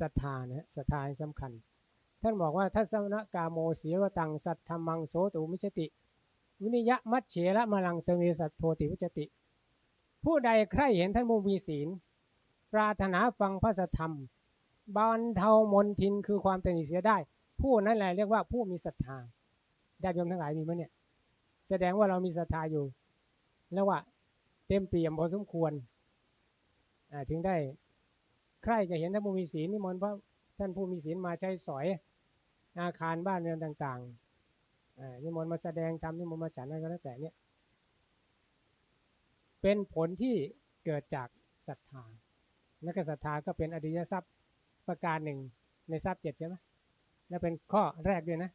ศรัทธานะศรัทธาสำคัญ ท่านบอกว่าทัศนกาโมเสียวตังสัทธมังโสตุมิชติ วินิยะมัชเฉระมลังเสมีสัตโทติวิจติ ผู้ใดใคร่เห็นท่านมูมีศีล ปรารถนาฟังพระธรรมบรรเทามนทินคือความเป็นเสียได้ ผู้นั้นแหละเรียกว่าผู้มีศรัทธาญาติโยมทั้งหลายมีไหมเนี่ย แสดงว่าเรามีศรัทธาอยู่ แล้วว่าเต็มเปี่ยมพอสมควรถึงได้ ใครจะเห็นท่านผู้มีศีลนิมนต์พระท่านผู้มีศีลมาใช้สอยอาคารบ้านเรือนต่างๆนิมนต์มาแสดงธรรมนิมนต์มาฉันอะไรก็แล้วแต่เนี่ยเป็นผลที่เกิดจากศรัทธาและก็ศรัทธาก็เป็นอริยทรัพย์ประการหนึ่งในทรัพย์เจ็ดใช่ไหมและเป็นข้อแรกด้วยนะ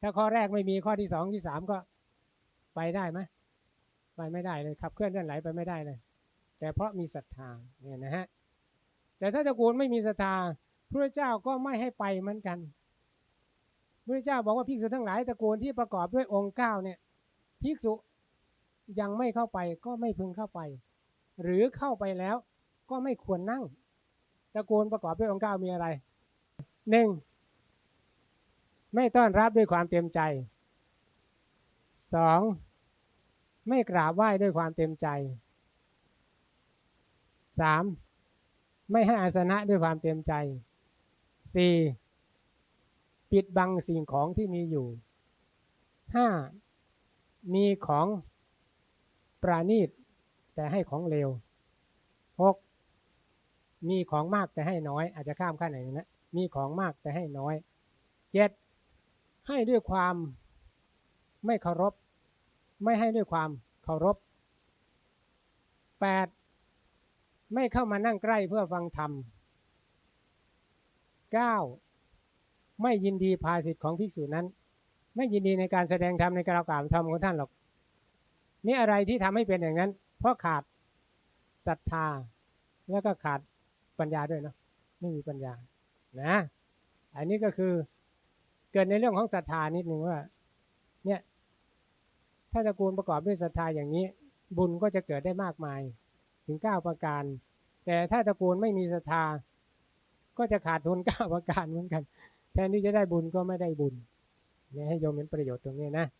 ถ้าข้อแรกไม่มีข้อที่สองที่สามก็ไปได้ไหมไปไม่ได้เลยขับเคลื่อนเลื่อนไหลไปไม่ได้เลย แต่เพราะมีศรัทธาเนี่ยนะฮะ แต่ถ้าตระกูลไม่มีศรัทธาพระเจ้าก็ไม่ให้ไปเหมือนกัน พระเจ้าบอกว่าภิกษุทั้งหลายตระกูลที่ประกอบด้วยองค์เก้าเนี่ยภิกษุยังไม่เข้าไปก็ไม่พึงเข้าไป หรือเข้าไปแล้วก็ไม่ควรนั่ง ตระกูลประกอบด้วยองค์เก้ามีอะไรหนึ่งไม่ต้อนรับด้วยความเต็มใจสองไม่กราบไหว้ด้วยความเต็มใจสาม ไม่ให้อาสนะด้วยความเต็มใจสี่ปิดบังสิ่งของที่มีอยู่ห้ามีของปราณีต แต่ให้ของเลวหกมีของมากแต่ให้น้อย อาจจะข้ามขั้นไหนนะ มีของมากแต่ให้น้อยเจ็ดให้ด้วยความไม่เคารพ ไม่ให้ด้วยความเคารพแปด ไม่เข้ามานั่งใกล้เพื่อฟังธรรมเก้าไม่ยินดีภาสิทธิ์ของภิกษุนั้น ไม่ยินดีในการแสดงธรรมในการกล่าวธรรมของท่านหรอก นี่อะไรที่ทำให้เป็นอย่างนั้น เพราะขาดศรัทธา แล้วก็ขาดปัญญาด้วยเนาะไม่มีปัญญานะอันนี้ก็คือเกิดในเรื่องของศรัทธานิดหนึ่งว่าเนี่ยถ้าตระกูลประกอบด้วยศรัทธาอย่างนี้ บุญก็จะเกิดได้มากมาย ถึงเก้าประการ แต่ถ้าตระกูลไม่มีศรัทธา ก็จะขาดทุนเก้าประการเหมือนกัน แทนที่จะได้บุญก็ไม่ได้บุญเนี่ยให้โยมเห็นประโยชน์ตรงนี้นะ